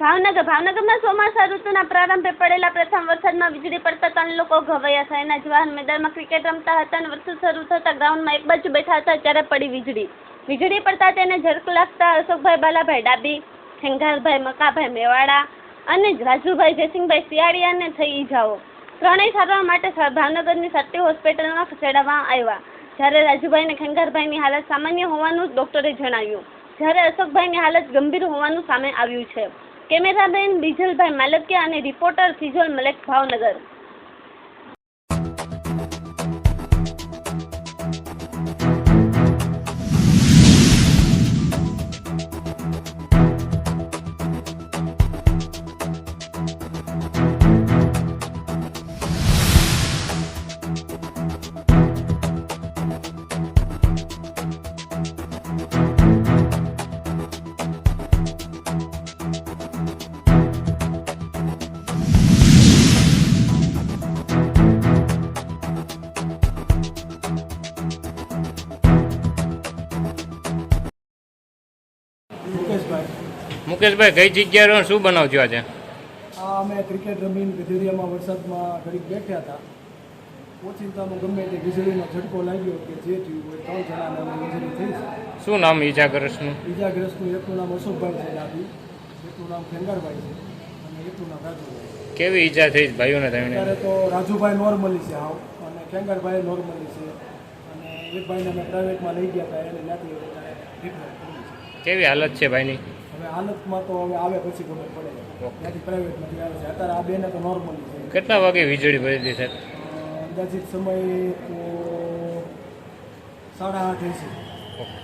ભાવનગર. ભાવનગરમાં ચોમાસા ઋતુના પ્રારંભે પડેલા પ્રથમ વરસાદમાં વીજળી પડતા ત્રણ લોકો ઘવાયા હતા. એના જવાહર મેદાનમાં ક્રિકેટ રમતા હતા અને વરસાદ શરૂ થતાં ગ્રાઉન્ડમાં એક બાજુ બેઠા હતા ત્યારે પડી વીજળી. વીજળી પડતા તેને ઝરક લાગતા અશોકભાઈ બાલાભાઈ ડાબી ખેંગારભાઈ મકાભાઈ મેવાડા અને રાજુભાઈ જયસિંહભાઈ શિયાળિયાને થઈ ઈજાઓ. ત્રણેય સારવાર માટે ભાવનગરની સત્ય હોસ્પિટલમાં ખસેડવામાં આવ્યા. જ્યારે રાજુભાઈ અને ખેંગારભાઈની હાલત સામાન્ય હોવાનું ડોક્ટરે જણાવ્યું. જ્યારે અશોકભાઈની હાલત ગંભીર હોવાનું સામે આવ્યું છે. કેમેરામેન બીજલભાઈ માલકિયા અને રિપોર્ટર ફિજોલ મલેક ભાવનગર. મુકેશભાઈ. મુકેશભાઈ કઈ જગ્યાએ શું બનાવજો આજે? અમે ક્રિકેટ રમીને ગધેરિયામાં વરસાદમાં ઘડીક બેઠ્યા હતા. ઓચિંતામાં ગમે તે વીજળીનો ઝટકો લાગ્યો કે જે થયું હોય ત્રણ જણાને વીજળી થઈ છે. શું નામ ઈજાગ્રસ્તનું? ઈજાગ્રસ્તનું એકનું નામ અશોકભાઈ છે ડાબી એકનું નામ ખેંગારભાઈ છે અને એકનું નામ રાજુભાઈ કેવી ઈજા થઈ ભાઈઓને તમે? અત્યારે તો રાજુભાઈ નોર્મલી છે હાવ. અને ખેંગારભાઈ નોર્મલી છે. અને એક ભાઈને અમે પ્રાઇવેટમાં લઈ ગયા હતા એને ત્યાંથી કેવી હાલત છે ભાઈની? હવે હાલતમાં તો હવે આવે પછી ખબર પડે. ત્યાંથી પ્રાઇવેટમાંથી આવે છે. અત્યારે આ બેને તો નોર્મલી છે. કેટલા વાગે વીજળી પડી હતી સાહેબ? અંદાજિત સમય તો સાડા આઠ ઓકે.